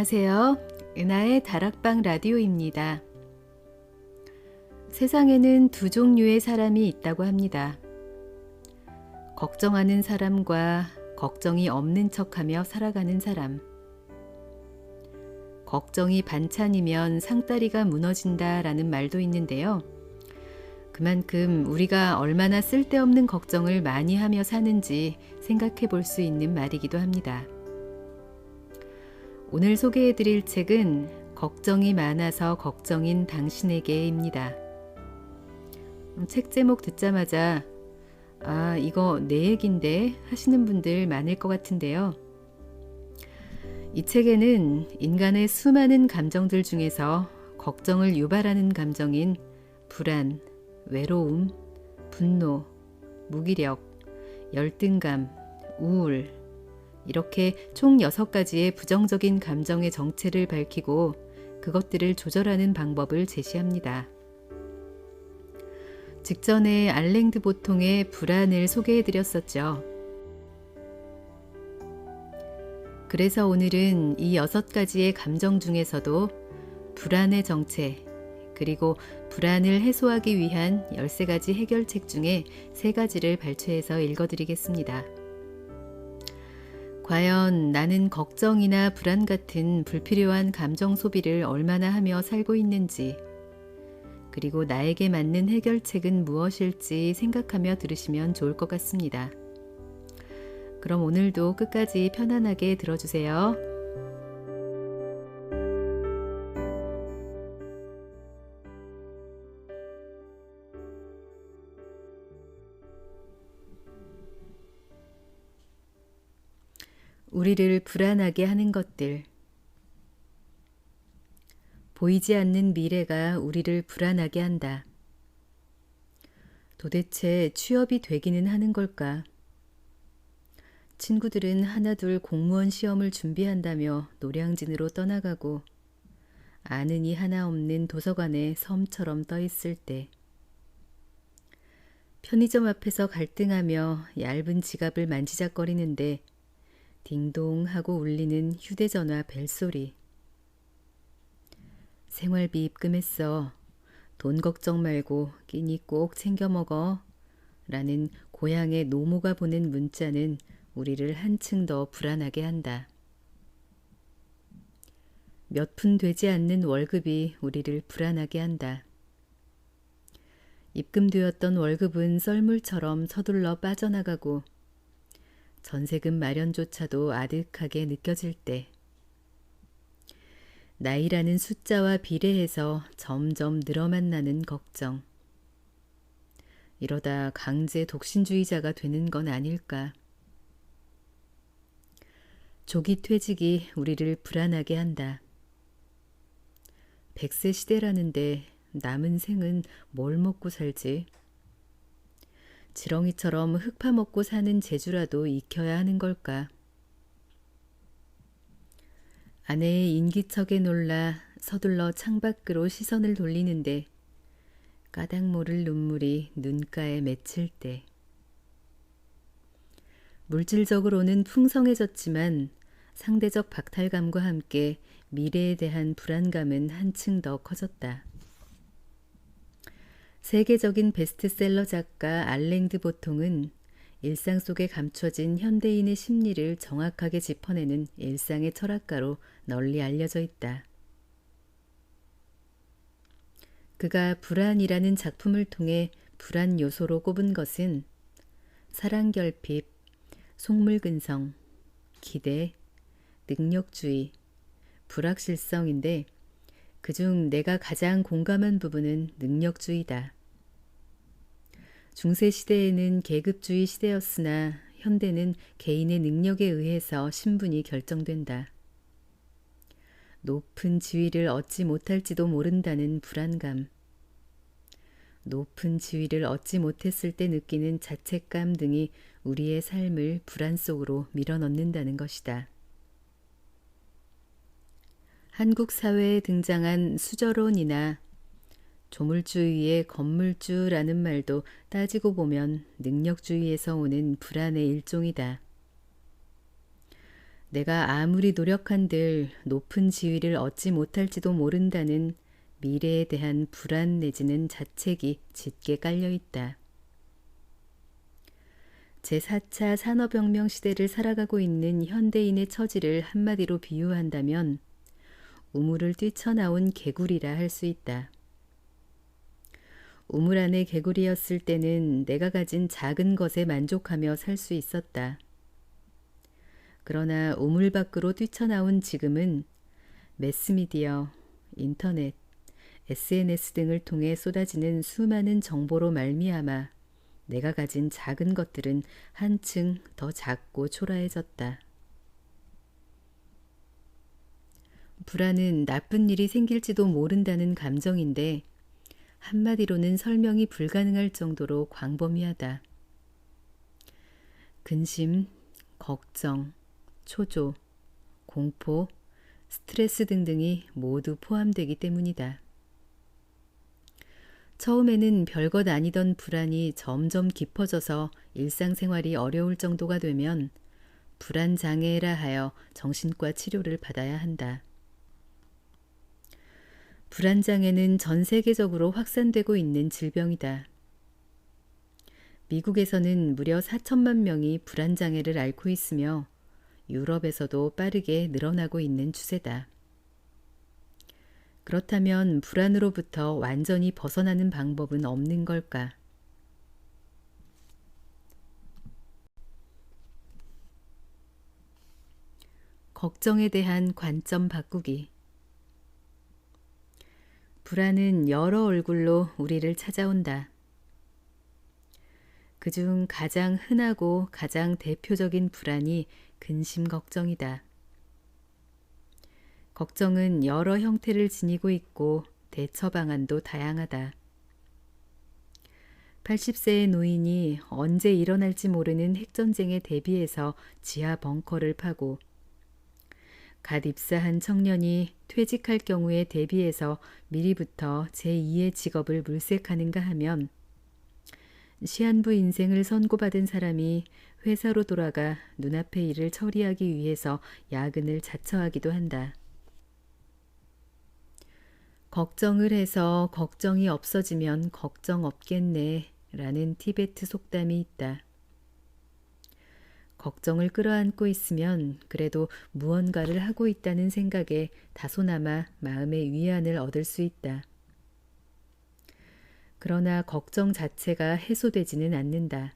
안녕하세요. 은하의 다락방 라디오입니다. 세상에는 두 종류의 사람이 있다고 합니다. 걱정하는 사람과 걱정이 없는 척하며 살아가는 사람. 걱정이 반찬이면 상다리가 무너진다라는 말도 있는데요. 그만큼 우리가 얼마나 쓸데없는 걱정을 많이 하며 사는지 생각해 볼 수 있는 말이기도 합니다. 오늘 소개해 드릴 책은 걱정이 많아서 걱정인 당신에게입니다. 음, 책 제목 듣자마자 아, 이거 내 얘긴데 하시는 분들 많을 것 같은데요. 이 책에는 인간의 수많은 감정들 중에서 걱정을 유발하는 감정인 불안, 외로움, 분노, 무기력, 열등감, 우울, 이렇게 총 6가지의 부정적인 감정의 정체를 밝히고 그것들을 조절하는 방법을 제시합니다. 직전에 알랭드 보통의 불안을 소개해 드렸었죠. 그래서 오늘은 이 여섯 가지의 감정 중에서도 불안의 정체, 그리고 불안을 해소하기 위한 13가지 해결책 중에 3가지를 발췌해서 읽어드리겠습니다. 과연 나는 걱정이나 불안 같은 불필요한 감정 소비를 얼마나 하며 살고 있는지, 그리고 나에게 맞는 해결책은 무엇일지 생각하며 들으시면 좋을 것 같습니다. 그럼 오늘도 끝까지 편안하게 들어주세요. 우리를 불안하게 하는 것들. 보이지 않는 미래가 우리를 불안하게 한다. 도대체 취업이 되기는 하는 걸까? 친구들은 하나둘 공무원 시험을 준비한다며 노량진으로 떠나가고 아는 이 하나 없는 도서관에 섬처럼 떠 있을 때 편의점 앞에서 갈등하며 얇은 지갑을 만지작거리는데 딩동 하고 울리는 휴대전화 벨소리. 생활비 입금했어. 돈 걱정 말고 끼니 꼭 챙겨 먹어. 라는 고향의 노모가 보낸 문자는 우리를 한층 더 불안하게 한다. 몇 푼 되지 않는 월급이 우리를 불안하게 한다. 입금되었던 월급은 썰물처럼 서둘러 빠져나가고 전세금 마련조차도 아득하게 느껴질 때 나이라는 숫자와 비례해서 점점 늘어만 나는 걱정. 이러다 강제 독신주의자가 되는 건 아닐까. 조기 퇴직이 우리를 불안하게 한다. 백세 시대라는데 남은 생은 뭘 먹고 살지? 지렁이처럼 흙 파먹고 사는 재주라도 익혀야 하는 걸까? 아내의 인기척에 놀라 서둘러 창밖으로 시선을 돌리는데 까닭 모를 눈물이 눈가에 맺힐 때 물질적으로는 풍성해졌지만 상대적 박탈감과 함께 미래에 대한 불안감은 한층 더 커졌다. 세계적인 베스트셀러 작가 알랭드 보통은 일상 속에 감춰진 현대인의 심리를 정확하게 짚어내는 일상의 철학가로 널리 알려져 있다. 그가 불안이라는 작품을 통해 불안 요소로 꼽은 것은 사랑 결핍, 속물 근성, 기대, 능력주의, 불확실성인데 그중 내가 가장 공감한 부분은 능력주의다. 중세 시대에는 계급주의 시대였으나 현대는 개인의 능력에 의해서 신분이 결정된다. 높은 지위를 얻지 못할지도 모른다는 불안감. 높은 지위를 얻지 못했을 때 느끼는 자책감 등이 우리의 삶을 불안 속으로 밀어넣는다는 것이다. 한국 사회에 등장한 수저론이나 조물주의의 건물주라는 말도 따지고 보면 능력주의에서 오는 불안의 일종이다. 내가 아무리 노력한들 높은 지위를 얻지 못할지도 모른다는 미래에 대한 불안 내지는 자책이 짙게 깔려 있다. 제4차 산업혁명 시대를 살아가고 있는 현대인의 처지를 한마디로 비유한다면 우물을 뛰쳐나온 개구리라 할 수 있다. 우물 안의 개구리였을 때는 내가 가진 작은 것에 만족하며 살 수 있었다. 그러나 우물 밖으로 뛰쳐나온 지금은 매스미디어, 인터넷, SNS 등을 통해 쏟아지는 수많은 정보로 말미암아 내가 가진 작은 것들은 한층 더 작고 초라해졌다. 불안은 나쁜 일이 생길지도 모른다는 감정인데 한마디로는 설명이 불가능할 정도로 광범위하다. 근심, 걱정, 초조, 공포, 스트레스 등등이 모두 포함되기 때문이다. 처음에는 별것 아니던 불안이 점점 깊어져서 일상생활이 어려울 정도가 되면 불안 장애라 하여 정신과 치료를 받아야 한다. 불안 장애는 전 세계적으로 확산되고 있는 질병이다. 미국에서는 무려 4천만 명이 불안 장애를 앓고 있으며 유럽에서도 빠르게 늘어나고 있는 추세다. 그렇다면 불안으로부터 완전히 벗어나는 방법은 없는 걸까? 걱정에 대한 관점 바꾸기. 불안은 여러 얼굴로 우리를 찾아온다. 그중 가장 흔하고 가장 대표적인 불안이 근심 걱정이다. 걱정은 여러 형태를 지니고 있고 대처 방안도 다양하다. 80세의 노인이 언제 일어날지 모르는 핵전쟁에 대비해서 지하 벙커를 파고 갓 입사한 청년이 퇴직할 경우에 대비해서 미리부터 제2의 직업을 물색하는가 하면 시한부 인생을 선고받은 사람이 회사로 돌아가 눈앞의 일을 처리하기 위해서 야근을 자처하기도 한다. 걱정을 해서 걱정이 없어지면 걱정 없겠네 라는 티베트 속담이 있다. 걱정을 끌어안고 있으면 그래도 무언가를 하고 있다는 생각에 다소나마 마음의 위안을 얻을 수 있다. 그러나 걱정 자체가 해소되지는 않는다.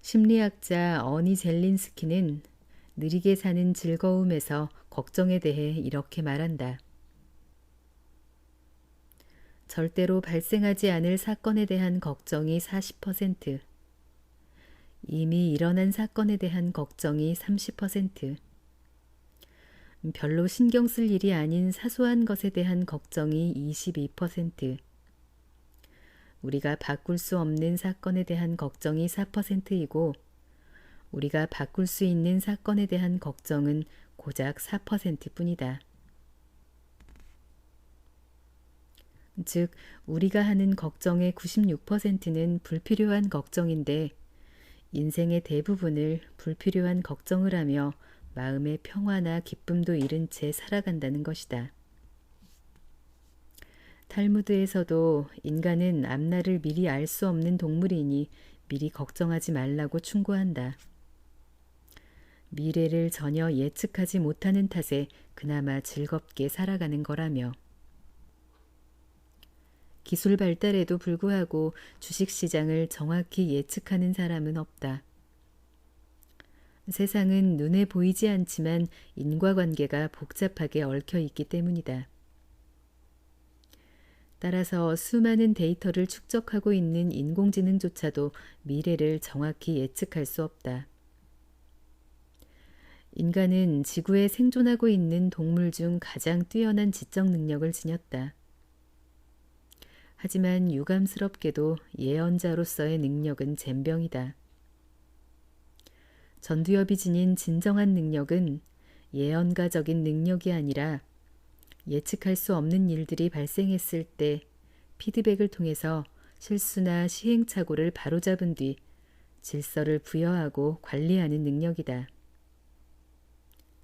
심리학자 어니 젤린스키는 느리게 사는 즐거움에서 걱정에 대해 이렇게 말한다. 절대로 발생하지 않을 사건에 대한 걱정이 40%, 이미 일어난 사건에 대한 걱정이 30%, 별로 신경 쓸 일이 아닌 사소한 것에 대한 걱정이 22%, 우리가 바꿀 수 없는 사건에 대한 걱정이 4%이고, 우리가 바꿀 수 있는 사건에 대한 걱정은 고작 4% 뿐이다. 즉, 우리가 하는 걱정의 96%는 불필요한 걱정인데, 인생의 대부분을 불필요한 걱정을 하며 마음의 평화나 기쁨도 잃은 채 살아간다는 것이다. 탈무드에서도 인간은 앞날을 미리 알 수 없는 동물이니 미리 걱정하지 말라고 충고한다. 미래를 전혀 예측하지 못하는 탓에 그나마 즐겁게 살아가는 거라며. 기술 발달에도 불구하고 주식 시장을 정확히 예측하는 사람은 없다. 세상은 눈에 보이지 않지만 인과관계가 복잡하게 얽혀 있기 때문이다. 따라서 수많은 데이터를 축적하고 있는 인공지능조차도 미래를 정확히 예측할 수 없다. 인간은 지구에 생존하고 있는 동물 중 가장 뛰어난 지적 능력을 지녔다. 하지만 유감스럽게도 예언자로서의 능력은 젬병이다. 전두엽이 지닌 진정한 능력은 예언가적인 능력이 아니라 예측할 수 없는 일들이 발생했을 때 피드백을 통해서 실수나 시행착오를 바로잡은 뒤 질서를 부여하고 관리하는 능력이다.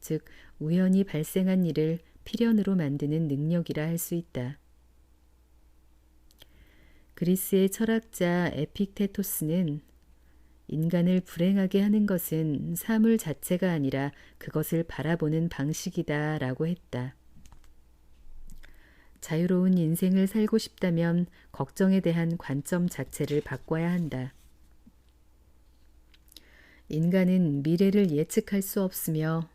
즉 우연히 발생한 일을 필연으로 만드는 능력이라 할 수 있다. 그리스의 철학자 에픽테토스는 인간을 불행하게 하는 것은 사물 자체가 아니라 그것을 바라보는 방식이다 라고 했다. 자유로운 인생을 살고 싶다면 걱정에 대한 관점 자체를 바꿔야 한다. 인간은 미래를 예측할 수 없으며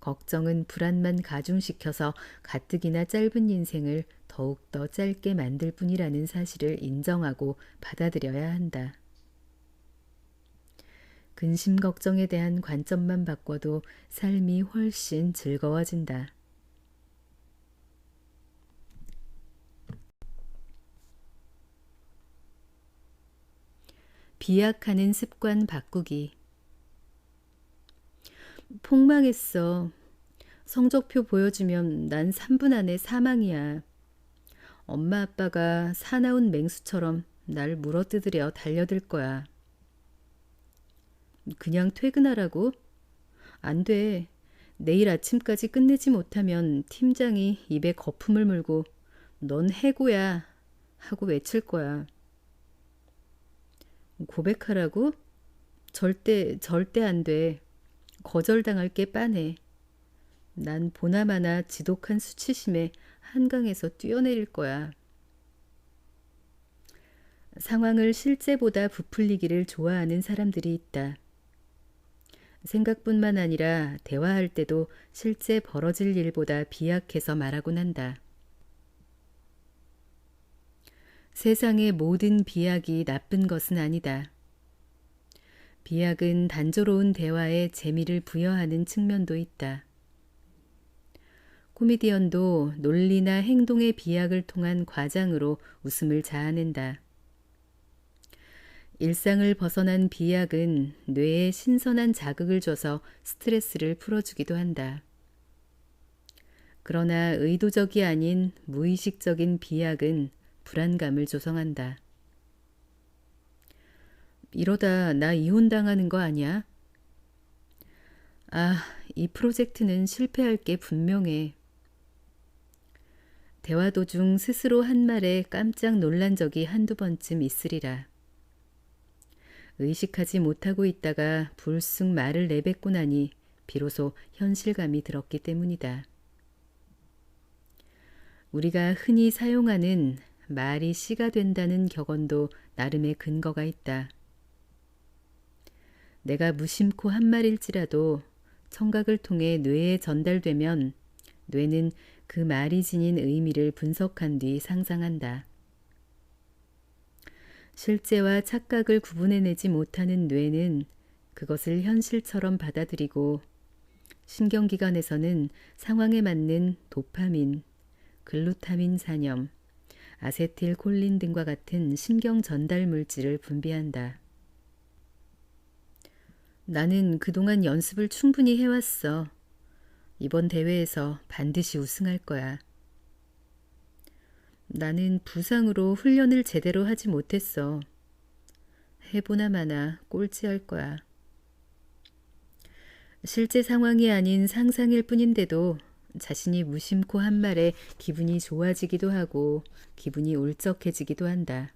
걱정은 불안만 가중시켜서 가뜩이나 짧은 인생을 더욱더 짧게 만들 뿐이라는 사실을 인정하고 받아들여야 한다. 근심 걱정에 대한 관점만 바꿔도 삶이 훨씬 즐거워진다. 비약하는 습관 바꾸기. 폭망했어. 성적표 보여주면 난 3분 안에 사망이야. 엄마 아빠가 사나운 맹수처럼 날 물어뜯으려 달려들 거야. 그냥 퇴근하라고? 안 돼. 내일 아침까지 끝내지 못하면 팀장이 입에 거품을 물고 넌 해고야 하고 외칠 거야. 고백하라고? 절대, 절대 안 돼. 거절당할 게 빤해. 난 보나마나 지독한 수치심에 한강에서 뛰어내릴 거야. 상황을 실제보다 부풀리기를 좋아하는 사람들이 있다. 생각뿐만 아니라 대화할 때도 실제 벌어질 일보다 비약해서 말하곤 한다. 세상의 모든 비약이 나쁜 것은 아니다. 비약은 단조로운 대화에 재미를 부여하는 측면도 있다. 코미디언도 논리나 행동의 비약을 통한 과장으로 웃음을 자아낸다. 일상을 벗어난 비약은 뇌에 신선한 자극을 줘서 스트레스를 풀어주기도 한다. 그러나 의도적이 아닌 무의식적인 비약은 불안감을 조성한다. 이러다 나 이혼당하는 거 아니야? 아, 이 프로젝트는 실패할 게 분명해. 대화 도중 스스로 한 말에 깜짝 놀란 적이 한두 번쯤 있으리라. 의식하지 못하고 있다가 불쑥 말을 내뱉고 나니 비로소 현실감이 들었기 때문이다. 우리가 흔히 사용하는 말이 씨가 된다는 격언도 나름의 근거가 있다. 내가 무심코 한 말일지라도 청각을 통해 뇌에 전달되면 뇌는 그 말이 지닌 의미를 분석한 뒤 상상한다. 실제와 착각을 구분해내지 못하는 뇌는 그것을 현실처럼 받아들이고 신경기관에서는 상황에 맞는 도파민, 글루타민 산염, 아세틸콜린 등과 같은 신경 전달 물질을 분비한다. 나는 그동안 연습을 충분히 해왔어. 이번 대회에서 반드시 우승할 거야. 나는 부상으로 훈련을 제대로 하지 못했어. 해보나 마나 꼴찌할 거야. 실제 상황이 아닌 상상일 뿐인데도 자신이 무심코 한 말에 기분이 좋아지기도 하고 기분이 울적해지기도 한다.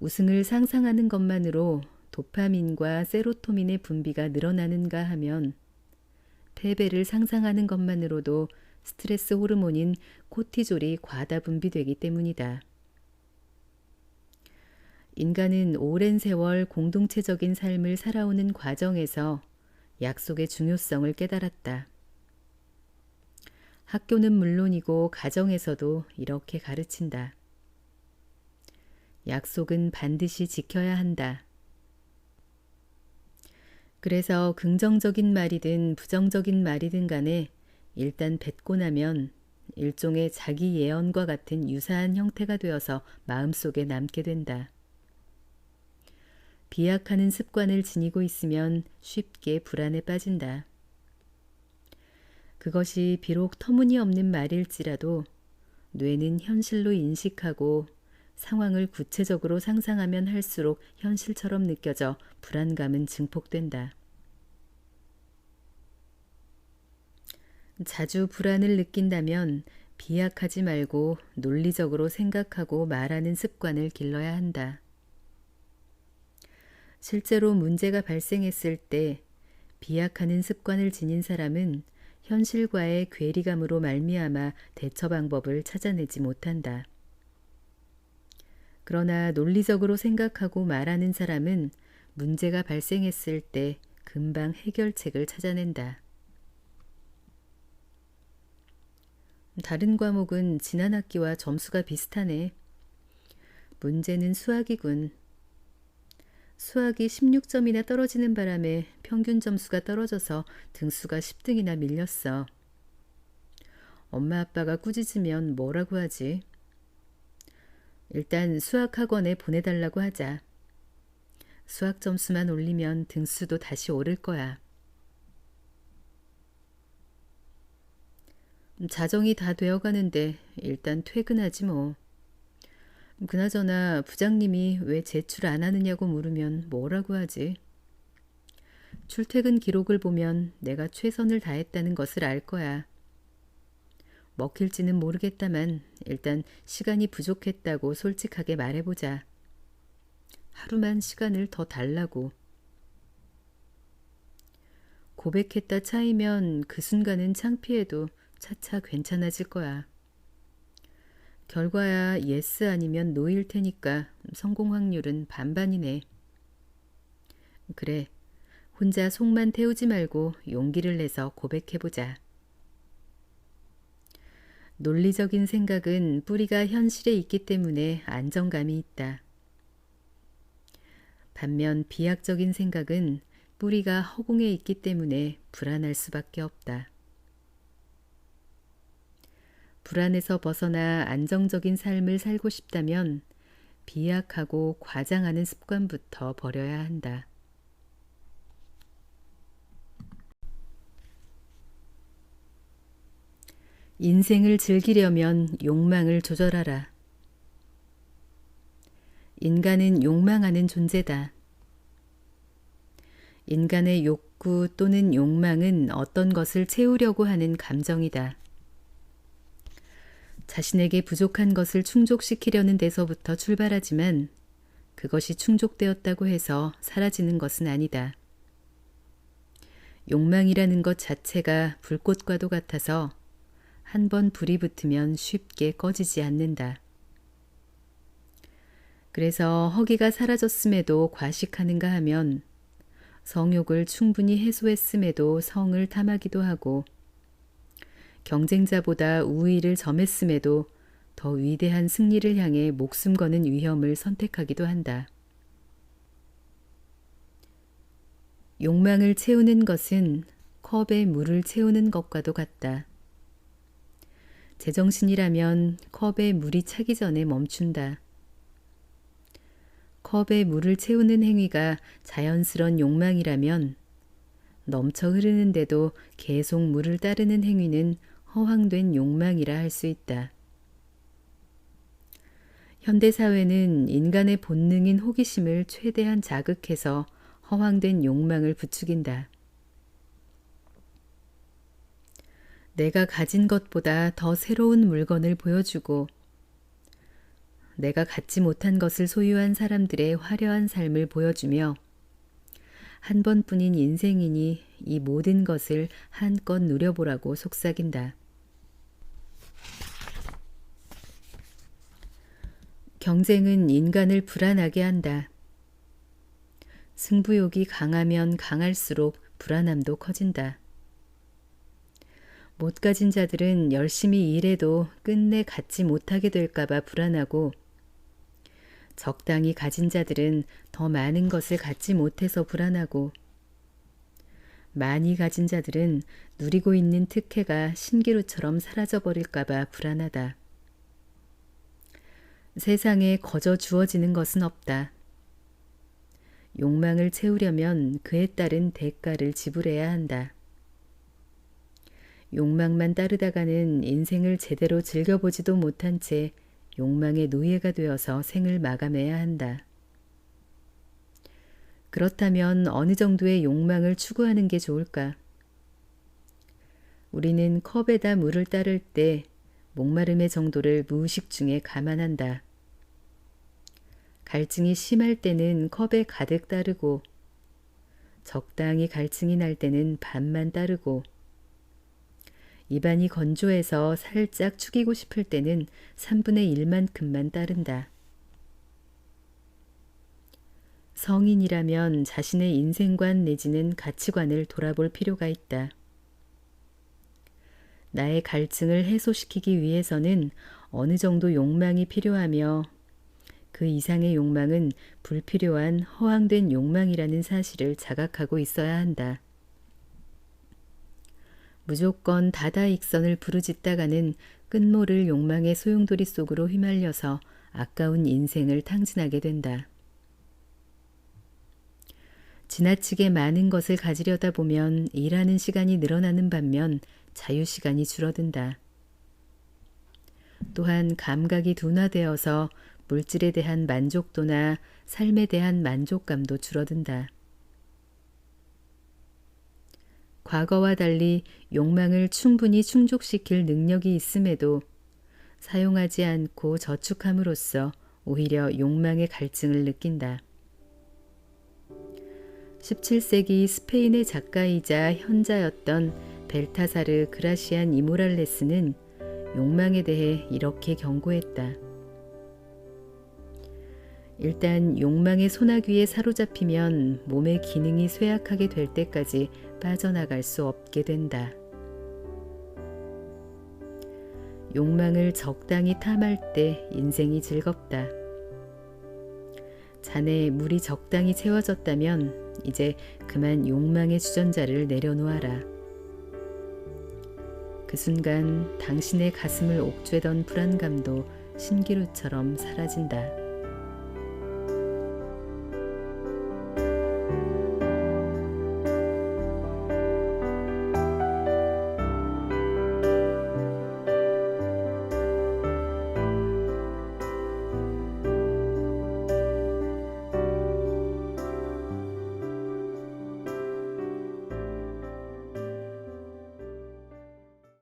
우승을 상상하는 것만으로 도파민과 세로토닌의 분비가 늘어나는가 하면 패배를 상상하는 것만으로도 스트레스 호르몬인 코티졸이 과다 분비되기 때문이다. 인간은 오랜 세월 공동체적인 삶을 살아오는 과정에서 약속의 중요성을 깨달았다. 학교는 물론이고 가정에서도 이렇게 가르친다. 약속은 반드시 지켜야 한다. 그래서 긍정적인 말이든 부정적인 말이든 간에 일단 뱉고 나면 일종의 자기 예언과 같은 유사한 형태가 되어서 마음속에 남게 된다. 비약하는 습관을 지니고 있으면 쉽게 불안에 빠진다. 그것이 비록 터무니없는 말일지라도 뇌는 현실로 인식하고 상황을 구체적으로 상상하면 할수록 현실처럼 느껴져 불안감은 증폭된다. 자주 불안을 느낀다면 비약하지 말고 논리적으로 생각하고 말하는 습관을 길러야 한다. 실제로 문제가 발생했을 때 비약하는 습관을 지닌 사람은 현실과의 괴리감으로 말미암아 대처 방법을 찾아내지 못한다. 그러나 논리적으로 생각하고 말하는 사람은 문제가 발생했을 때 금방 해결책을 찾아낸다. 다른 과목은 지난 학기와 점수가 비슷하네. 문제는 수학이군. 수학이 16점이나 떨어지는 바람에 평균 점수가 떨어져서 등수가 10등이나 밀렸어. 엄마 아빠가 꾸짖으면 뭐라고 하지? 일단 수학학원에 보내달라고 하자. 수학 점수만 올리면 등수도 다시 오를 거야. 자정이 다 되어 가는데 일단 퇴근하지 뭐. 그나저나 부장님이 왜 제출 안 하느냐고 물으면 뭐라고 하지? 출퇴근 기록을 보면 내가 최선을 다했다는 것을 알 거야. 먹힐지는 모르겠다만 일단 시간이 부족했다고 솔직하게 말해보자. 하루만 시간을 더 달라고. 고백했다 차이면 그 순간은 창피해도 차차 괜찮아질 거야. 결과야 예스 아니면 노일 테니까 성공 확률은 반반이네. 그래, 혼자 속만 태우지 말고 용기를 내서 고백해보자. 논리적인 생각은 뿌리가 현실에 있기 때문에 안정감이 있다. 반면 비약적인 생각은 뿌리가 허공에 있기 때문에 불안할 수밖에 없다. 불안에서 벗어나 안정적인 삶을 살고 싶다면 비약하고 과장하는 습관부터 버려야 한다. 인생을 즐기려면 욕망을 조절하라. 인간은 욕망하는 존재다. 인간의 욕구 또는 욕망은 어떤 것을 채우려고 하는 감정이다. 자신에게 부족한 것을 충족시키려는 데서부터 출발하지만 그것이 충족되었다고 해서 사라지는 것은 아니다. 욕망이라는 것 자체가 불꽃과도 같아서 한 번 불이 붙으면 쉽게 꺼지지 않는다. 그래서 허기가 사라졌음에도 과식하는가 하면 성욕을 충분히 해소했음에도 성을 탐하기도 하고 경쟁자보다 우위를 점했음에도 더 위대한 승리를 향해 목숨 거는 위험을 선택하기도 한다. 욕망을 채우는 것은 컵에 물을 채우는 것과도 같다. 제정신이라면 컵에 물이 차기 전에 멈춘다. 컵에 물을 채우는 행위가 자연스런 욕망이라면 넘쳐 흐르는데도 계속 물을 따르는 행위는 허황된 욕망이라 할 수 있다. 현대사회는 인간의 본능인 호기심을 최대한 자극해서 허황된 욕망을 부추긴다. 내가 가진 것보다 더 새로운 물건을 보여주고 내가 갖지 못한 것을 소유한 사람들의 화려한 삶을 보여주며 한 번뿐인 인생이니 이 모든 것을 한껏 누려보라고 속삭인다. 경쟁은 인간을 불안하게 한다. 승부욕이 강하면 강할수록 불안함도 커진다. 못 가진 자들은 열심히 일해도 끝내 갖지 못하게 될까봐 불안하고 적당히 가진 자들은 더 많은 것을 갖지 못해서 불안하고 많이 가진 자들은 누리고 있는 특혜가 신기루처럼 사라져버릴까봐 불안하다. 세상에 거저 주어지는 것은 없다. 욕망을 채우려면 그에 따른 대가를 지불해야 한다. 욕망만 따르다가는 인생을 제대로 즐겨보지도 못한 채 욕망의 노예가 되어서 생을 마감해야 한다. 그렇다면 어느 정도의 욕망을 추구하는 게 좋을까? 우리는 컵에다 물을 따를 때 목마름의 정도를 무의식 중에 감안한다. 갈증이 심할 때는 컵에 가득 따르고 적당히 갈증이 날 때는 반만 따르고 입안이 건조해서 살짝 축이고 싶을 때는 3분의 1만큼만 따른다. 성인이라면 자신의 인생관 내지는 가치관을 돌아볼 필요가 있다. 나의 갈증을 해소시키기 위해서는 어느 정도 욕망이 필요하며 그 이상의 욕망은 불필요한 허황된 욕망이라는 사실을 자각하고 있어야 한다. 무조건 다다익선을 부르짖다가는 끝모를 욕망의 소용돌이 속으로 휘말려서 아까운 인생을 탕진하게 된다. 지나치게 많은 것을 가지려다 보면 일하는 시간이 늘어나는 반면 자유 시간이 줄어든다. 또한 감각이 둔화되어서 물질에 대한 만족도나 삶에 대한 만족감도 줄어든다. 과거와 달리 욕망을 충분히 충족시킬 능력이 있음에도 사용하지 않고 저축함으로써 오히려 욕망의 갈증을 느낀다. 17세기 스페인의 작가이자 현자였던 벨타사르 그라시안 이모랄레스는 욕망에 대해 이렇게 경고했다. 일단 욕망의 소나귀에 사로잡히면 몸의 기능이 쇠약하게 될 때까지 빠져나갈 수 없게 된다. 욕망을 적당히 탐할 때 인생이 즐겁다. 잔에 물이 적당히 채워졌다면 이제 그만 욕망의 주전자를 내려놓아라. 그 순간 당신의 가슴을 옥죄던 불안감도 신기루처럼 사라진다.